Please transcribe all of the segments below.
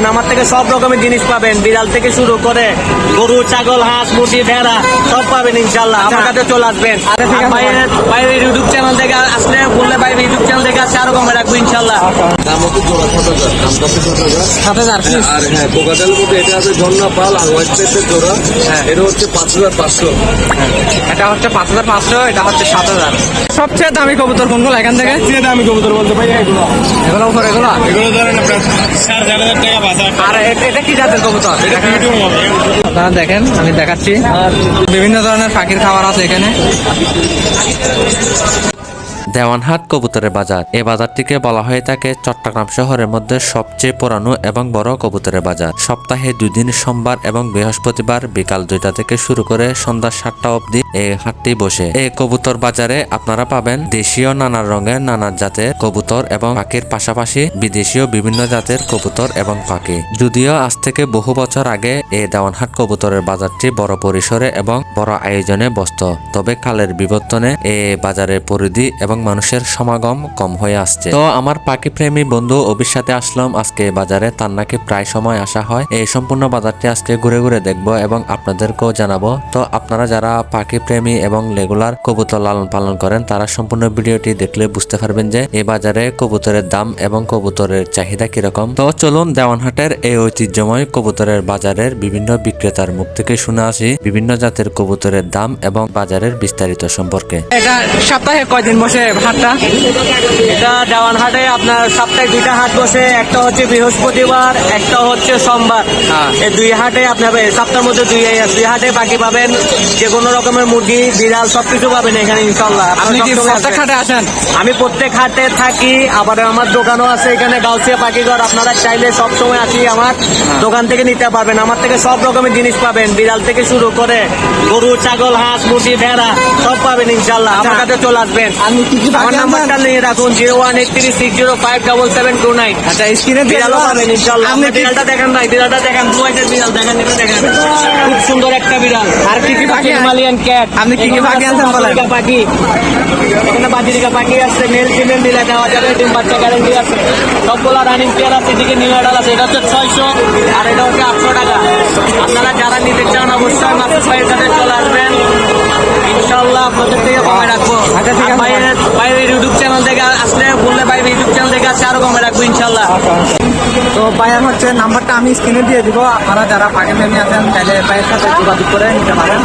পাবেন। আমার থেকে সব রকমের জিনিস পাবেন। বিড়াল থেকে শুরু করে গরু ছাগল হাঁস মুরগি ভেড়া সব পাবেন ইনশাল্লাহ আমার কাছে চলে আসবেন। বাইরের বাইরের ইউটিউব চ্যানেল থেকে আসলে বললে বাইরের ইউটিউব চ্যানেল থেকে আসলে আরও কমে রাখব ইনশাল্লাহ দাম হচ্ছে জোড়া সাত হাজার। দাম কত সাত হাজার। সাত হাজার আর হ্যাঁ কোকাটেল মধ্যে এটা আছে ঝর্ণা পাল আর হোয়াইট পেসের জোড়া। হ্যাঁ। এটা হচ্ছে পাঁচ হাজার পাঁচশো। এটা হচ্ছে পাঁচ হাজার পাঁচশো এটা হচ্ছে সাত হাজার। সবচেয়ে দামি কবুতর কোনগুলো এখান থেকে? দামি কবুতর বলতে পারি এগুলো। এগুলো এগুলো? এগুলো ধরেন আপনার সাড়ে চার হাজার টাকা এটা কি জাতের কবুতর? আপনারা দেখেন আমি দেখাচ্ছি। বিভিন্ন ধরনের পাখির খাবার আছে এখানে। দেওয়ানহাট কবুতরের বাজার। এই বাজারটিকে বলা হয়ে থাকে চট্টগ্রাম শহরের মধ্যে সবচেয়ে পুরানো এবং বড় কবুতরের বাজার। সপ্তাহে দুই দিন সোমবার এবং বৃহস্পতিবার বিকাল দুইটা থেকে শুরু করে সন্ধ্যা সাতটা অবধি এই হাটটি বসে। এই কবুতর বাজারে আপনারা পাবেন দেশীয় নানা রঙের নানা জাতের কবুতর এবং পাখির পাশাপাশি বিদেশীয় বিভিন্ন জাতের কবুতর এবং পাখি। যদিও আজ থেকে বহু বছর আগে এই দেওয়ানহাট কবুতরের বাজারটি বড় পরিসরে এবং বড় আয়োজনে বসত তবে কালের বিবর্তনে এই বাজারের পরিধি এবং মানুষের সমাগম কম হয়ে আসছে। তো আমার পাখি প্রেমী বন্ধু অভির সাথে আসলাম। আজকে বাজারে তার নাকি প্রায় সময় আসা হয়। এই সম্পূর্ণ বাজারটি আজকে ঘুরে ঘুরে দেখব এবং আপনাদেরকেও জানাব। তো আপনারা যারা পাখি প্রেমী এবং রেগুলার কবুতর লালন পালন করেন, তারা সম্পূর্ণ ভিডিওটি দেখলে বুঝতে পারবেন যে এই বাজারে কবুতরের দাম এবং কবুতরের চাহিদা কীরকম। তো চলুন দেওয়ানহাটের এই ঐতিহ্যময় কবুতরের বাজারের বিভিন্ন বিক্রেতার মুখ থেকে শুনে আসি বিভিন্ন জাতের কবুতরের দাম এবং বাজারের বিস্তারিত সম্পর্কে। এটা সপ্তাহে কয়দিন বসে হাটটা এটা দেওয়ান হাটে আপনার সপ্তাহে দুইটা হাট বসে একটা হচ্ছে বৃহস্পতিবার একটা হচ্ছে সোমবার। হ্যাঁ। এই দুই হাটে আপনার সপ্তাহের মধ্যে দুই দুই হাটে বাকি পাবেন যে কোনো রকমের মুরগি বিড়াল সবকিছু পাবেন এখানে ইনশাল্লাহ আপনি কি প্রত্যেক হাটে আসেন? আমি প্রত্যেক হাটে থাকি আবার আমার দোকানও আছে এখানে গাউসিয়া পাখিঘর আপনারা চাইলে সব সময় আসি আমার দোকান থেকে নিতে পারবেন। আমার থেকে সব রকমের জিনিস পাবেন বিড়াল থেকে শুরু করে গরু ছাগল হাঁস মুরগি ভেড়া সব পাবেন ইনশাল্লাহ আমার কাছে চলে আসবেন। কি কি আমার নাম্বারটা নিয়ে রাখুন zero one eight three six zero five double seven two nine. আচ্ছা স্ক্রিনে বিড়ালও। পাবেন ইনশাল্লাহ। আপনি বিড়ালটা দেখেন ভাই বিড়ালটা দেখেন দু হাজার বিড়াল দেখেন এটা দেখেন। খুব সুন্দর একটা বিড়াল। আর কি কি পাখি হিমালয়ান ক্যাট আপনি কি কি পাখি আনছেন বলেন? পাখি। এখানে বাজিরিকা পাখি আছে মেল ফিমেল মিলে দেওয়া যাবে ডিম বাচ্চা গ্যারেন্টি আছে। সবগুলা রানিং পেয়ার আছে এদিকে নিউ অর্ডার আছে এটা হচ্ছে ছয়শো আর এটা হচ্ছে আটশো টাকা। আপনারা যারা নিতে চান অবশ্যই মাত্র ছয়ের সাথে চলে আসবেন। ইনশাল্লাহ আপনাদের থেকে কমে রাখব আচ্ছা, ঠিক আর আছে। বাইরের বাইরের ইউটিউব চ্যানেল থেকে আসলে বললে বাইরের ইউটিউব চ্যানেল থেকে আসলে আরও কমে রাখব ইনশাল্লাহ তো ভাইয়ার হচ্ছে, নাম্বারটা আমি স্ক্রিনে দিয়ে দিব। আপনারা যারা পাখি প্রেমী আছেন, তাহলে ভাইয়ের সাথে যোগাযোগ করে নিতে পারেন।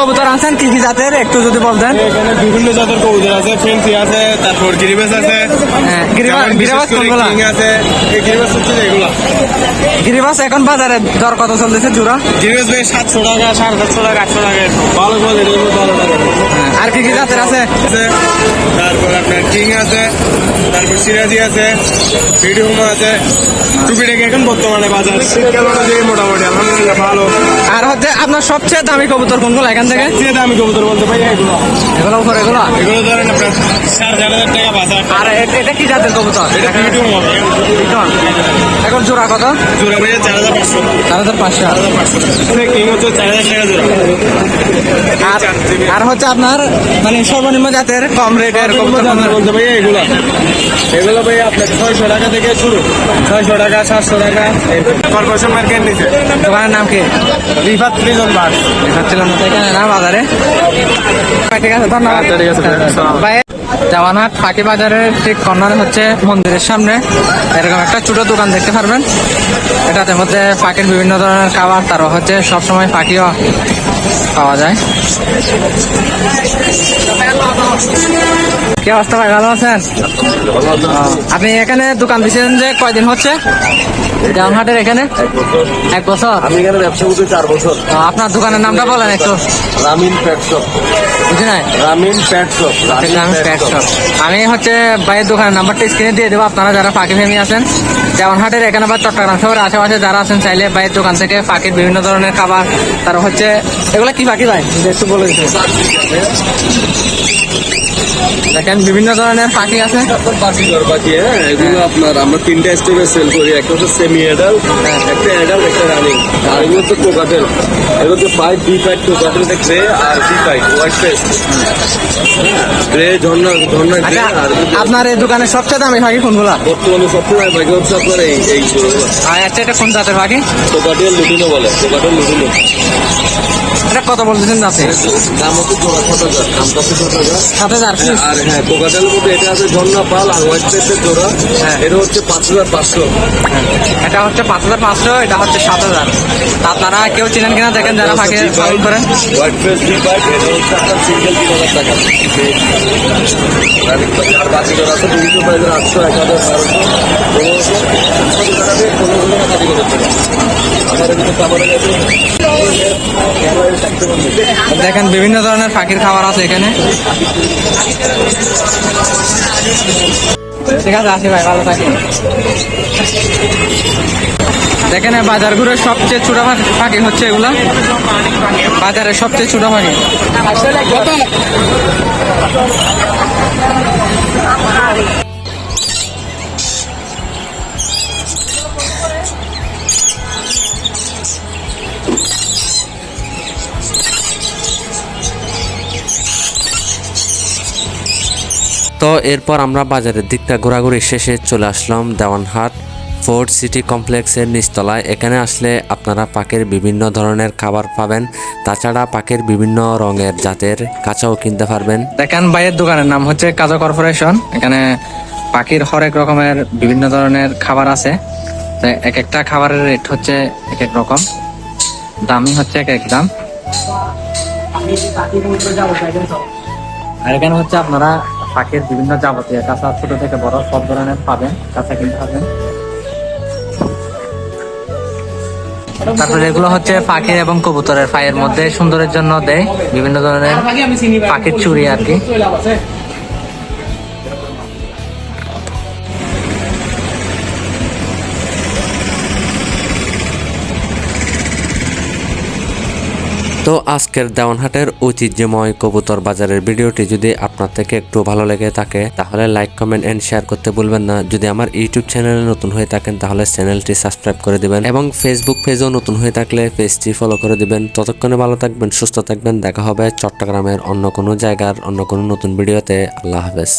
কবুতর আছেন কি কি জাতের? একটু যদি বলতেন এখানে বিভিন্ন জাতের কবুতর আছে ফেন্সি আছে তারপর গিরিবেস আছে হ্যাঁ, গিরিবাস- কোনগুলা? আছে গিরিবাস হচ্ছে এগুলো। গিরিবাস এখন বাজারে দর কত চলতেছে জোড়া? গিরিবাস ভাই সাতশো টাকা সাড়ে সাতশো টাকা আটশো টাকা। ভালো কোয়ালিটি ভালো টাকা। আর কি কি জাতের আছে? আছে তারপর আপনার কিং আছে তারপর সিরাজি আছে ভিডিওম আছে। টুপিটাকে এখন বর্তমানে বাজার। শীতকাল অনুযায়ী মোটামুটি আলহামদুলিল্লাহ ভালো। আর হচ্ছে আপনার সবচেয়ে দামি কবুতর কোনগুলো? এখান থেকে? যে দামি কবুতর বলতে পারি এগুলো। এগুলো উপর এগুলো? এগুলো ধরেন আপনার সাড়ে চার হাজার টাকা পাঁচ হাজার টাকা আর এ- এটা কি জাতের কবুতর? এটা ভিডিওম হবে। লিটন। এখন জোড়া কত? জোড়া চার হাজার পাঁচশো। চার হাজার পাঁচশো। চার হাজার পাঁচশো। কিং হচ্ছে চার হাজার টাকা জোড়া। আর আর হচ্ছে আপনার মানে সর্বনিম্ন জাতের কম রেটের? বলতে ভাইয়া এগুলো। এগুলো ভাইয়া আপনার ছয়শো টাকা থেকে শুরু। ছয়শো টাকা সাতশো টাকা কর্পোরেশন মার্কেট নিচে। দোকানের নাম কি? রিফাত প্রিজন বার দেখাচ্ছিলাম না এখানে না বাজারে ঠিক আছে ধন্যবাদ। আচ্ছা, ভাই জামানহাট ফাঁকি বাজারের ঠিক কর্নারে হচ্ছে মন্দিরের সামনে। এরকম একটা ছোট দোকান দেখতে পারবেন। এটাতে মধ্যে ফাঁকির বিভিন্ন ধরনের খাবার তারও হচ্ছে সবসময় পাখিও পাওয়া যায়। কি অবস্থা ভাই ভালো আছেন? আপনি এখানে দোকান দিচ্ছেন যে কয়দিন হচ্ছে? জামহাটের এখানে? এক বছর। আমি এখানে ব্যবসা করতে চার বছর। আপনার দোকানের নামটা বলেন একটু। Ramin pet shop. আমি হচ্ছে ভাইয়ের দোকানের নাম্বারটা স্ক্রিনে দিয়ে দেবো আপনারা যারা ফাঁকি ফেমি আছেন যেমন হাটের এখানে বা চট্টগ্রাম শহরের আশেপাশে যারা আছেন চাইলে ভাইয়ের দোকান থেকে ফাঁকির বিভিন্ন ধরনের খাবার তারা হচ্ছে এগুলো কি ফাঁকি ভাই? একটু বলে দিতে। দেখেন বিভিন্ন ধরনের পাখি আছে। বাজিগর পাখি হ্যাঁ এগুলো আপনার আমরা তিনটা স্টেপে সেল করি একটা হচ্ছে সেমি এডাল একটা এডাল একটা রানিং আর এগুলো হচ্ছে কোকাটেল এগুলো হচ্ছে five B five cockatiel grey আর B five white face grey ঝর্ণা ঝর্ণা গ্রে আচ্ছা আর আপনার এই দোকানে সবচেয়ে দামি পাখি কোনগুলা? বর্তমানে সবসময় পাখি হচ্ছে আপনার এই এই আর আচ্ছা এটা কোন জাতের পাখি? কোকাটেল লুটিনো বলে কোকাটেল লুটিনো। এটা কত বলতেছেন আপনি দাম হচ্ছে সাত হাজার আর হ্যাঁ কোকাটেল মধ্যে এটা আছে ঝর্ণা পাল আর হোয়াইট ফেসের জোড়া। হ্যাঁ। এটা হচ্ছে পাঁচ হাজার পাঁচশো। এটা হচ্ছে পাঁচ হাজার পাঁচশো এটা হচ্ছে সাত হাজার। আপনারা কেউ চিনেন কিনা দেখেন যারা পালন করেন। হোয়াইট ফাইভ এটা হচ্ছে আপনার সিঙ্গেল তিন হাজার টাকা। আর বাকি জোড়া আছে বিভিন্ন প্রাইজের আটশো এক হাজার বারোশো। দেখেন, বিভিন্ন ধরনের পাখির খাবার আছে এখানে। ঠিক আছে, আসি ভাই, ভালো থাকি দেখেন বাজার ঘুরে সবচেয়ে ছোট পাখি- হচ্ছে এগুলা। বাজারের সবচেয়ে ছোট পাখি তো এরপর আমরা বাজারের দিকটা ঘোরাঘুরি শেষে চলে আসলাম দেওয়ানহাট ফোর্ট সিটি কমপ্লেক্সের নিচতলায়। এখানে আসলে আপনারা পাখির বিভিন্ন ধরনের খাবার পাবেন। তাছাড়া পাখির বিভিন্ন রঙের জাতের কাঁচাও কিনতে পারবেন। দেখেন ভাইয়ের দোকানের নাম হচ্ছে কাজা কর্পোরেশন। এখানে পাখির হরেক রকমের বিভিন্ন ধরনের খাবার আছে। এক একটা খাবারের রেট হচ্ছে এক এক রকম। দামই হচ্ছে এক এক দাম। আর এখানে হচ্ছে আপনারা পাখির বিভিন্ন যাবতীয়, কাঁচা, ছোট থেকে বড়, সব ধরনের পাবেন, কাঁচা কিনতে পাবেন। তারপরে এগুলো হচ্ছে পাখির এবং কবুতরের পায়ের মধ্যে সুন্দরের জন্য দেয়, বিভিন্ন ধরনের পাখির চুরি আর কি। তো আজকের দেওয়ানহাটের ঐতিহ্যময় কবুতর বাজারের ভিডিওটি যদি আপনার থেকে একটু ভালো লেগে থাকে, তাহলে লাইক কমেন্ট এন্ড শেয়ার করতে ভুলবেন না। যদি আমার ইউটিউব চ্যানেলে নতুন হয়ে থাকেন, তাহলে চ্যানেলটি সাবস্ক্রাইব করে দিবেন এবং ফেসবুক পেজও নতুন হয়ে থাকলে পেজটি ফলো করে দিবেন। ততক্ষণে ভালো থাকবেন, সুস্থ থাকবেন। দেখা হবে চট্টগ্রামের অন্য কোনো জায়গার, অন্য কোনো নতুন ভিডিওতে। আল্লাহ হাফেজ।